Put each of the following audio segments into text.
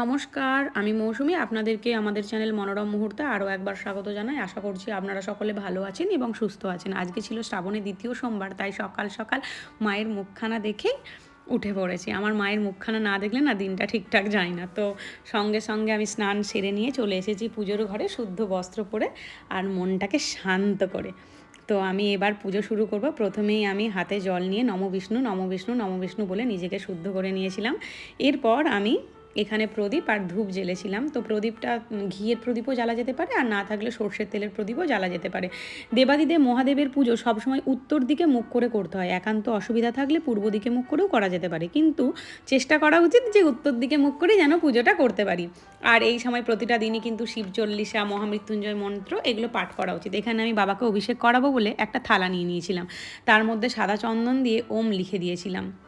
নমস্কার, আমি মৌসুমি। আপনাদেরকে আমাদের চ্যানেল মনোরম মুহূর্তে আরও একবার স্বাগত জানাই। আশা করছি আপনারা সকলে ভালো আছেন এবং সুস্থ আছেন। আজকে ছিল শ্রাবণের দ্বিতীয় সোমবার, তাই সকাল সকাল মায়ের মুখখানা দেখেই উঠে পড়েছি। আমার মায়ের মুখখানা না দেখলে না দিনটা ঠিকঠাক যায় না। তো সঙ্গে সঙ্গে আমি স্নান সেরে নিয়ে চলে এসেছি পুজোর ঘরে শুদ্ধ বস্ত্র পরে আর মনটাকে শান্ত করে। তো আমি এবার পুজো শুরু করব। প্রথমেই আমি হাতে জল নিয়ে নম বিষ্ণু নম বিষ্ণু নম বিষ্ণু বলে নিজেকে শুদ্ধ করে নিয়েছিলাম। এরপর আমি এখানে প্রদীপ আর ধূপ জ্বেলেছিলাম। তো প্রদীপটা ঘিয়ের প্রদীপও জ্বালা যেতে পারে আর না থাকলে সর্ষের তেলের প্রদীপও জ্বালা যেতে পারে। দেবাদিদেব মহাদেবের পুজো সবসময় উত্তর দিকে মুখ করে করতে হয়। একান্ত অসুবিধা থাকলে পূর্ব দিকে মুখ করেও করা যেতে পারে। কিন্তু চেষ্টা করা উচিত যে উত্তর দিকে মুখ করেই যেন পুজোটা করতে পারি। আর এই সময় প্রতিটা দিনই কিন্তু শিব চল্লিশা, মহামৃত্যুঞ্জয় মন্ত্র এগুলো পাঠ করা উচিত। এখানে আমি বাবাকে অভিষেক করাবো বলে একটা থালা নিয়ে নিয়েছিলাম। তার মধ্যে সাদা চন্দন দিয়ে ওম লিখে দিয়েছিলাম।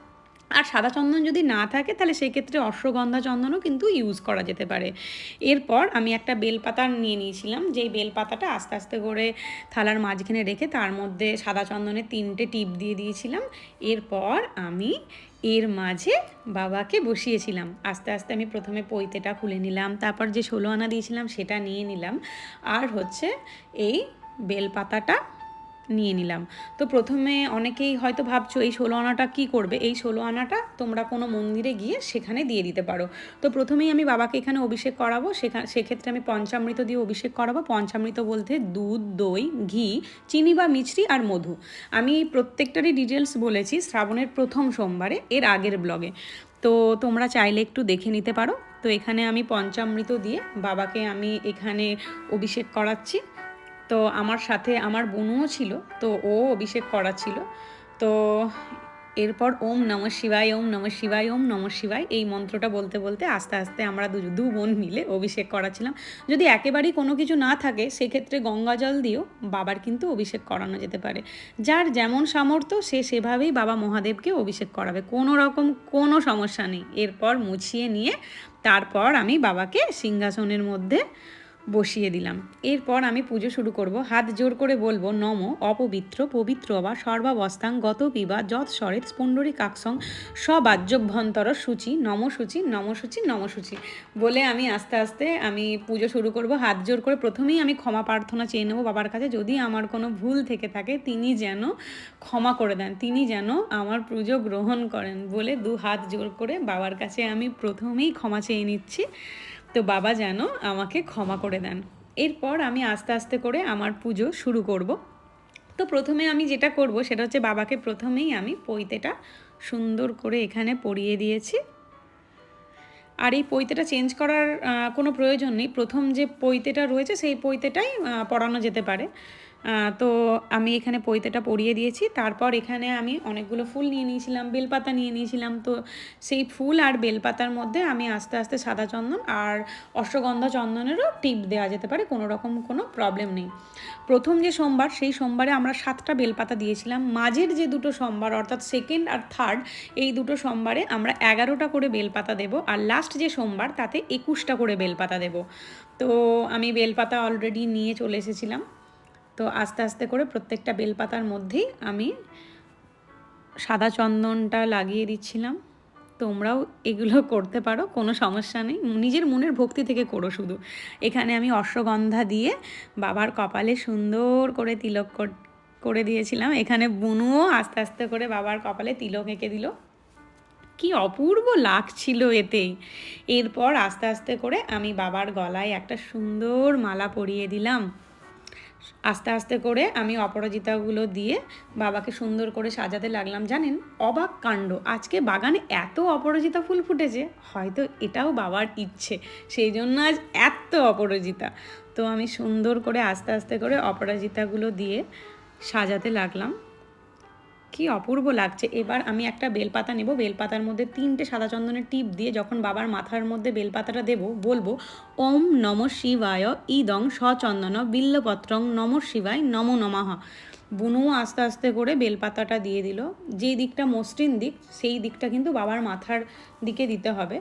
আর সাদা চন্দন যদি না থাকে, তাহলে সেক্ষেত্রে অশ্বগন্ধা চন্দনও কিন্তু ইউজ করা যেতে পারে। এরপর আমি একটা বেলপাতা নিয়ে নিয়েছিলাম, যেই বেলপাতাটা আস্তে আস্তে করে থালার মাঝখানে রেখে তার মধ্যে সাদা চন্দনের তিনটে টিপ দিয়ে দিয়েছিলাম। এরপর আমি এর মাঝে বাবাকে বসিয়েছিলাম। আস্তে আস্তে আমি প্রথমে পৈতেটা খুলে নিলাম, তারপর যে ষোলো আনা দিয়েছিলাম সেটা নিয়ে নিলাম। আর হচ্ছে এই বেলপাতাটা নিয়ে নিলাম। তো প্রথমে অনেকেই হয়তো ভাবছ, এই ষোলো আনাটা কী করবে? এই ষোলো আনাটা তোমরা কোনো মন্দিরে গিয়ে সেখানে দিয়ে দিতে পারো। তো প্রথমেই আমি বাবাকে এখানে অভিষেক করাবো। সেখানে সেক্ষেত্রে আমি পঞ্চামৃত দিয়ে অভিষেক করাবো। পঞ্চামৃত বলতে দুধ, দই, ঘি, চিনি বা মিছরি আর মধু। আমি প্রত্যেকটারই ডিটেলস বলেছি শ্রাবণের প্রথম সোমবারে, এর আগের ব্লগে। তো তোমরা চাইলে একটু দেখে নিতে পারো। তো এখানে আমি পঞ্চামৃত দিয়ে বাবাকে আমি এখানে অভিষেক করাচ্ছি। তো আমার সাথে আমার বোনও ছিল, তো ও অভিষেক করা ছিল। তো এরপর ওম নম শিবায়, ওম নম শিবায়, ওম নম শিবায় এই মন্ত্রটা বলতে বলতে আস্তে আস্তে আমরা দু দু বোন মিলে অভিষেক করাছিলাম। যদি একেবারেই কোনো কিছু না থাকে, সেক্ষেত্রে গঙ্গা জল দিয়েও বাবার কিন্তু অভিষেক করানো যেতে পারে। যার যেমন সামর্থ্য, সে সেভাবেই বাবা মহাদেবকে অভিষেক করাবে। কোনো রকম কোনো সমস্যা নেই। এরপর মুছিয়ে নিয়ে তারপর আমি বাবাকে সিংহাসনের মধ্যে বসিয়ে দিলাম। এরপর আমি পুজো শুরু করব। হাত জোর করে বলব, নম, অপবিত্র, পবিত্র বা সর্বাবস্থাং গত পিবা যৎ সরেত স্পণ্ডরী কাকসং সবাজ্যভ্যন্তর সূচি, নম সূচি নম সূচি নম সূচি। বলে আমি আস্তে আস্তে আমি পুজো শুরু করব। হাত জোর করে প্রথমেই আমি ক্ষমা প্রার্থনা চেয়ে নেব বাবার কাছে। যদি আমার কোনো ভুল থেকে থাকে, তিনি যেন ক্ষমা করে দেন, তিনি যেন আমার পুজো গ্রহণ করেন বলে দু হাত জোর করে বাবার কাছে আমি প্রথমেই ক্ষমা চেয়ে নিচ্ছি। তো বাবা যেন আমাকে ক্ষমা করে দেন। এরপর আমি আস্তে আস্তে করে আমার পুজো শুরু করব। তো প্রথমে আমি যেটা করব সেটা হচ্ছে বাবাকে প্রথমেই আমি পৈতেটা সুন্দর করে এখানে পরিয়ে দিয়েছি। আর এই পৈতেটা চেঞ্জ করার কোনো প্রয়োজন নেই। প্রথম যে পৈতেটা রয়েছে সেই পৈতেটাই পরানো যেতে পারে। তো আমি এখানে পৈতেটা পরিয়ে দিয়েছি। তারপর এখানে আমি অনেকগুলো ফুল নিয়ে নিয়েছিলাম, বেলপাতা নিয়ে নিয়েছিলাম। তো সেই ফুল আর বেলপাতার মধ্যে আমি আস্তে আস্তে সাদা চন্দন আর অশ্বগন্ধা চন্দনেরও টিপ দেওয়া যেতে পারে, কোনো রকম কোনো প্রবলেম নেই। প্রথম যে সোমবার, সেই সোমবারে আমরা সাতটা বেলপাতা দিয়েছিলাম। মাঝের যে দুটো সোমবার, অর্থাৎ সেকেন্ড আর থার্ড এই দুটো সোমবারে আমরা এগারোটা করে বেলপাতা দেব আর লাস্ট যে সোমবার, তাতে একুশটা করে বেলপাতা দেব। তো আমি বেলপাতা অলরেডি নিয়ে চলে এসেছিলাম। তো আস্তে আস্তে করে প্রত্যেকটা বেলপাতার মধ্যেই আমি সাদা চন্দনটা লাগিয়ে দিচ্ছিলাম। তোমরাও এগুলো করতে পারো, কোনো সমস্যা নেই। নিজের মনের ভক্তি থেকে করো শুধু। এখানে আমি অশ্বগন্ধা দিয়ে বাবার কপালে সুন্দর করে তিলক কর- দিয়েছিলাম। এখানে বুনুও আস্তে আস্তে করে বাবার কপালে তিলক এঁকে দিল। কি অপূর্ব লাগছিল এতেই এরপর আস্তে আস্তে করে আমি বাবার গলায় একটা সুন্দর মালা পরিয়ে দিলাম। আস্তে আস্তে করে আমি অপরাজিতাগুলো দিয়ে বাবাকে সুন্দর করে সাজাতে লাগলাম। জানেন? অবাক কাণ্ড। আজকে বাগানে এত অপরাজিতা ফুল ফুটেছে, হয়তো এটাও বাবার ইচ্ছে। সেই জন্য আজ এত অপরাজিতা। তো আমি সুন্দর করে আস্তে আস্তে করে অপরাজিতাগুলো দিয়ে সাজাতে লাগলাম। কি অপূর্ব লাগছে। এবার আমি একটা বেলপাতা নেব। বেলপাতার মধ্যে তিনটে সাদা চন্দনের টিপ দিয়ে যখন বাবার মাথার মধ্যে বেলপাতাটা দেব, বলব, ওম নম শিবায় ইদং সচন্দন বিল্লপত্রং নম শিবায় নম নমাহ বুনু আস্তে আস্তে করে বেলপাতাটা দিয়ে দিল। যেই দিকটা মসৃণ দিক, সেই দিকটা কিন্তু বাবার মাথার দিকে দিতে হবে।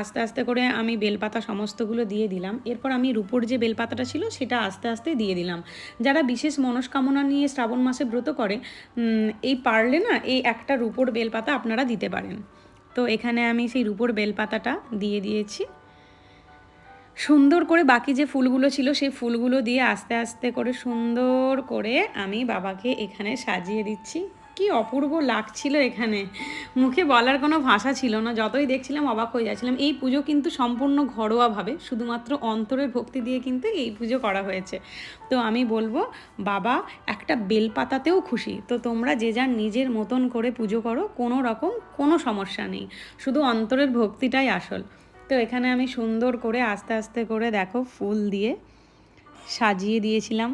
আস্তে আস্তে করে আমি বেলপাতা সমস্তগুলো দিয়ে দিলাম। এরপর আমি রুপোর যে বেলপাতাটা ছিল সেটা আস্তে আস্তে দিয়ে দিলাম। যারা বিশেষ মনস্কামনা নিয়ে শ্রাবণ মাসে ব্রত করে এই পারলে না এই একটা রুপোর বেলপাতা আপনারা দিতে পারেন। তো এখানে আমি সেই রুপোর বেলপাতাটা দিয়ে দিয়েছি। সুন্দর করে বাকি যে ফুলগুলো ছিল সেই ফুলগুলো দিয়ে আস্তে আস্তে করে সুন্দর করে আমি বাবাকে এখানে সাজিয়ে দিচ্ছি। কি অপূর্ব লাগছিল এখানে। মুখে বলার কোনো ভাষা ছিল না, যতই দেখছিলাম অবাক হয়ে যাচ্ছিলাম। এই পুজো কিন্তু সম্পূর্ণ ঘরোয়াভাবে, শুধুমাত্র অন্তরের ভক্তি দিয়ে কিন্তু এই পুজো করা হয়েছে। তো আমি বলব, বাবা একটা বেলপাতাতেও খুশি। তো তোমরা যে যার নিজের মতন করে পুজো করো, কোনো রকম কোনো সমস্যা নেই। শুধু অন্তরের ভক্তিটাই আসল। তো এখানে আমি সুন্দর করে আস্তে আস্তে করে দেখো, ফুল দিয়ে সাজিয়ে দিয়েছিলাম।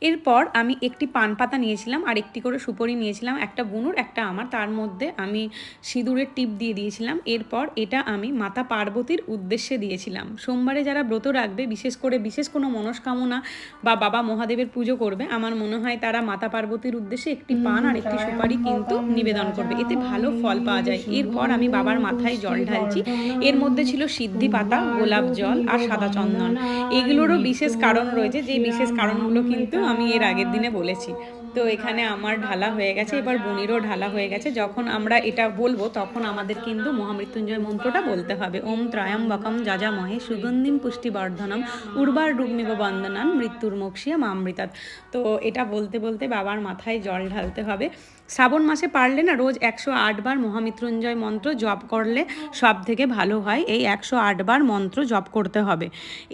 এরপর আমি একটি পান পাতা নিয়েছিলাম আর একটি করে সুপরি নিয়েছিলাম একটা বুনুর একটা আমার। তার মধ্যে আমি সিঁদুরের টিপ দিয়ে দিয়েছিলাম। এরপর এটা আমি মাতা পার্বতীর উদ্দেশ্যে দিয়েছিলাম। সোমবারে যারা ব্রত রাখবে বিশেষ করে বিশেষ কোনো মনস্কামনা বা বাবা মহাদেবের পুজো করবে আমার মনে হয় তারা মাতা পার্বতীর উদ্দেশ্যে একটি পান আর একটি সুপারি কিন্তু নিবেদন করবে। এতে ভালো ফল পাওয়া যায়। এরপর আমি বাবার মাথায় জল ঢালছি। এর মধ্যে ছিল সিদ্ধি পাতা গোলাপ জল আর সাদা চন্দন। এগুলোরও বিশেষ কারণ রয়েছে। যে বিশেষ কারণগুলো কিন্তু আমি এর আগের দিনে বলেছি। তো এখানে আমার ঢালা হয়ে গেছে, এবার বুনিরও ঢালা হয়ে গেছে। যখন আমরা এটা বলব, তখন আমাদের কিন্তু মহামৃত্যুঞ্জয় মন্ত্রটা বলতে হবে। ওম ত্রয়ম্বকম যজা মহে সুগন্ধিম পুষ্টিবর্ধনম উর্বার রূপমিব বন্দনান মৃত্যুর মোক্ষিয়া মামৃতাত তো এটা বলতে বলতে বাবার মাথায় জল ঢালতে হবে। শ্রাবণ মাসে পারলে না রোজ একশো বার মহামৃত্যুঞ্জয় মন্ত্র জপ করলে সব থেকে ভালো হয়। এই একশো বার মন্ত্র জপ করতে হবে।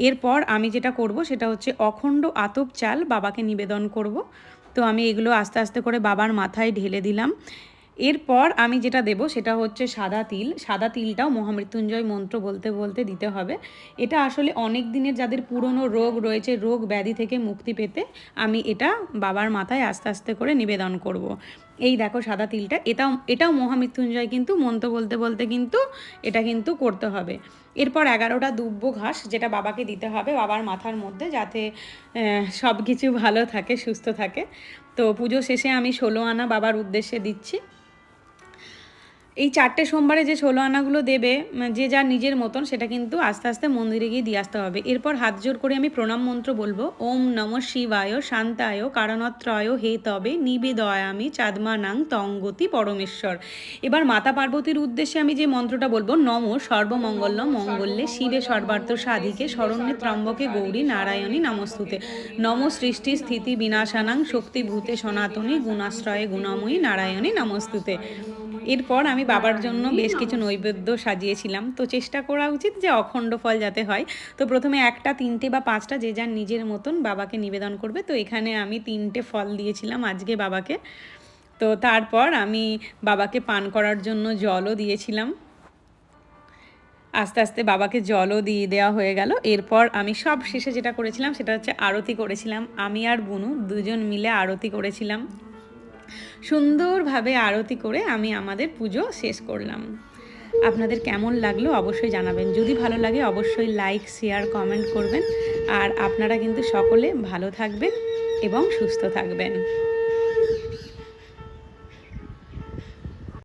এরপর আমি যেটা করব, সেটা হচ্ছে অখণ্ড আতপ চাল বাবাকে নিবেদন করব। তো আমি এগুলো আস্তে আস্তে করে বাবার মাথায় ঢেলে দিলাম। এরপর আমি যেটা দেব সেটা হচ্ছে সাদা তিল। সাদা তিলটাও মহামৃত্যুঞ্জয় মন্ত্র বলতে বলতে দিতে হবে। এটা আসলে অনেক দিনের যাদের পুরনো রোগ রয়েছে, রোগ ব্যাধি থেকে মুক্তি পেতে আমি এটা বাবার মাথায় আস্তে আস্তে করে নিবেদন করব। এই দেখো সাদা তিলটা। এটাও এটাও মহামৃত্যুঞ্জয় কিন্তু মন্ত্র বলতে বলতে কিন্তু এটা কিন্তু করতে হবে। এরপর এগারোটা দুব্য ঘাস যেটা বাবাকে দিতে হবে বাবার মাথার মধ্যে যাতে সব কিছু ভালো থাকে, সুস্থ থাকে। তো পুজো শেষে আমি ষোলো আনা বাবার উদ্দেশ্যে দিচ্ছি। এই চারটে সোমবারে যে ষোলো আনাগুলো দেবে যে যার নিজের মতন, সেটা কিন্তু আস্তে আস্তে মন্দিরে গিয়ে দিয়ে আসতে হবে। এরপর হাত জোর করে আমি প্রণাম মন্ত্র বলব। ওম নম শিবায়, শান্তায়, কারণত্রয়, হে তবে, নিবেদয়ামি, চাঁদমানাং, তঙ্গতি, পরমেশ্বর। এবার মাতা পার্বতীর উদ্দেশ্যে আমি যে মন্ত্রটা বলব, নম সর্বমঙ্গল্য মঙ্গল্যে শিবে সর্বার্থ সাধিকে, শরণ্যে ত্রম্বকে গৌরী নারায়ণী নমস্তুতে। নম সৃষ্টি স্থিতি বিনাশানাং, শক্তিভূতে সনাতনী, গুণাশ্রয়ে গুণময়ী নারায়ণী নমস্তুতে। এরপর আমি বাবার জন্য বেশ কিছু নৈবেদ্য সাজিয়েছিলাম। তো চেষ্টা করা উচিত যে অখণ্ড ফল যাতে হয়। তো প্রথমে একটা তিনটে বা পাঁচটা যে যার নিজের মতন বাবাকে নিবেদন করবে। তো এখানে আমি তিনটে ফল দিয়েছিলাম আজকে বাবাকে। তো তারপর আমি বাবাকে পান করার জন্য জলও দিয়েছিলাম। আস্তে আস্তে বাবাকে জলও দিয়ে দেওয়া হয়ে গেল। এরপর আমি সব শেষে যেটা করেছিলাম সেটা হচ্ছে আরতি করেছিলাম। আমি আর বুনু দুজন মিলে আরতি করেছিলাম। সুন্দরভাবে আরতি করে আমি আমাদের পুজো শেষ করলাম। আপনাদের কেমন লাগল অবশ্যই জানাবেন। যদি ভালো লাগে অবশ্যই লাইক, শেয়ার, কমেন্ট করবেন। আর আপনারা কিন্তু সকলে ভালো থাকবেন এবং সুস্থ থাকবেন।